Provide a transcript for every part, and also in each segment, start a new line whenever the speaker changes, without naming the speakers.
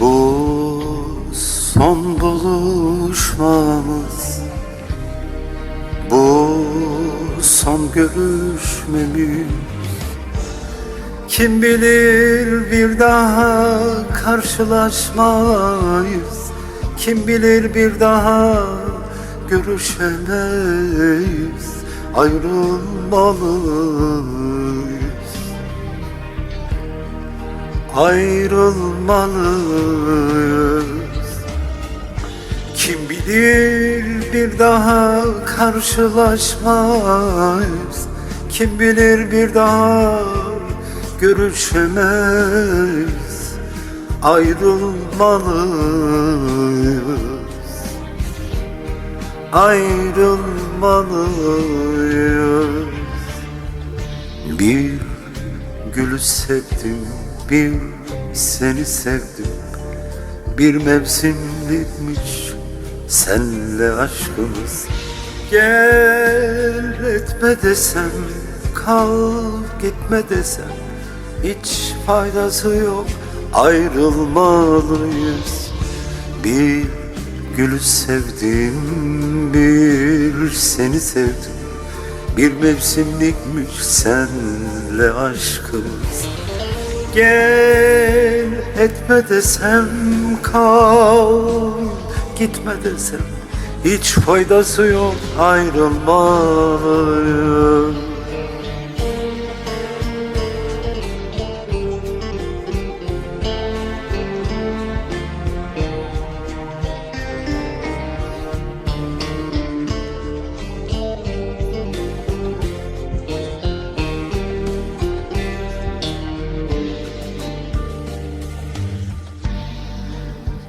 Bu son buluşmamız Bu son görüşmemiz. Kim bilir bir daha karşılaşmayız. Kim bilir bir daha görüşemeyiz. Ayrılmalıyız ayrılmalıyız. Kim bilir bir daha karşılaşmayız. Kim bilir bir daha görüşemeyiz. Ayrılmalıyız. Ayrılmalıyız. Bir gülü sevdim, bir seni sevdim. Bir mevsimlikmiş senle aşkımız. Gel etme desem, kal gitme desem Hiç faydası yok, ayrılmalıyız. Bir gülü sevdim, bir seni sevdim. Bir mevsimlikmiş senle aşkımız Gel etme desem kal Gitme desem. Hiç faydası yok ayrılmalıyım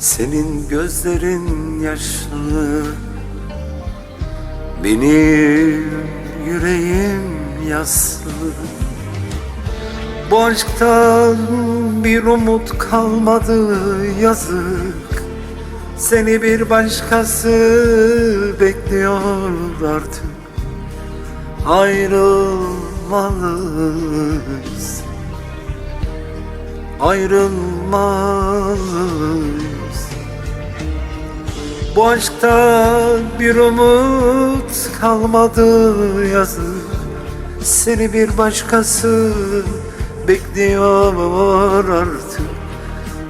Senin gözlerin yaşlı Benim yüreğim yaslı. Bu aşktan bir umut kalmadı yazık. Seni bir başkası bekliyor artık. Ayrılmalıyız. Ayrılmalıyız Bu aşkta bir umut kalmadı yazık. Seni bir başkası bekliyor artık.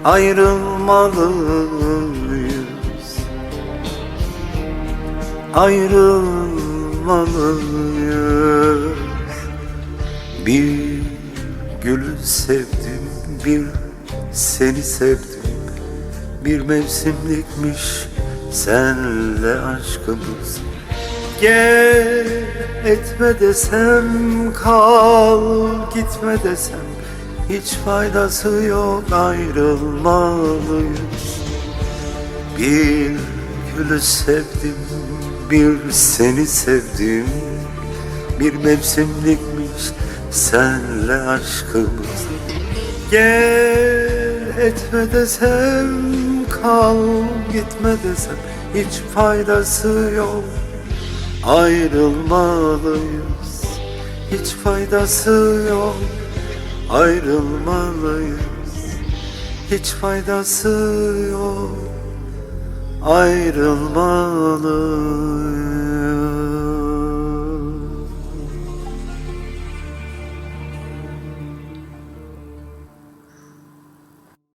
Ayrılmalıyız. Ayrılmalıyız. Bir gülü sevdim, bir seni sevdim Bir mevsimlikmiş. Senle aşkımız. Gel etme desem kal gitme desem. Hiç faydası yok ayrılmalıyız. Bir gülü sevdim bir seni sevdim. Bir mevsimlikmiş senle aşkımız. Gel etme desem kal gitme desem Hiç faydası yok. Ayrılmalıyız Hiç faydası yok. Ayrılmalıyız Hiç faydası yok. Ayrılmalıyız